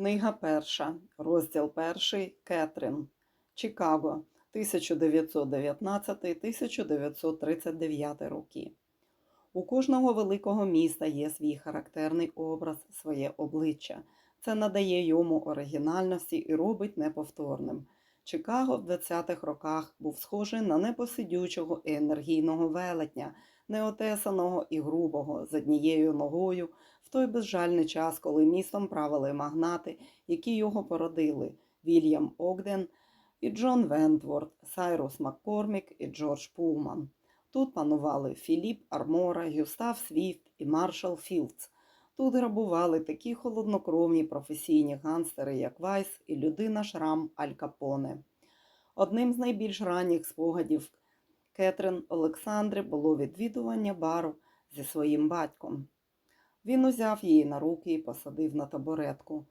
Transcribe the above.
Книга перша, розділ перший Кетрин. Чикаго, 1919-1939 роки. У кожного великого міста є свій характерний образ, своє обличчя. Це надає йому оригінальності і робить неповторним. Чикаго в 20-х роках був схожий на непосидючого і енергійного велетня, неотесаного і грубого, з однією ногою, в той безжальний час, коли містом правили магнати, які його породили Вільям Огден і Джон Вентворд, Сайрус Маккормік і Джордж Пулман. Тут панували Філіп Армора, Гюстав Свіфт і Маршал Філдс. Тут грабували такі холоднокровні професійні ганстери, як Вайс і людина Шрам Аль Капоне. Одним з найбільш ранніх спогадів Кетрин Олександри було відвідування бару зі своїм батьком. Він узяв її на руки і посадив на табуретку.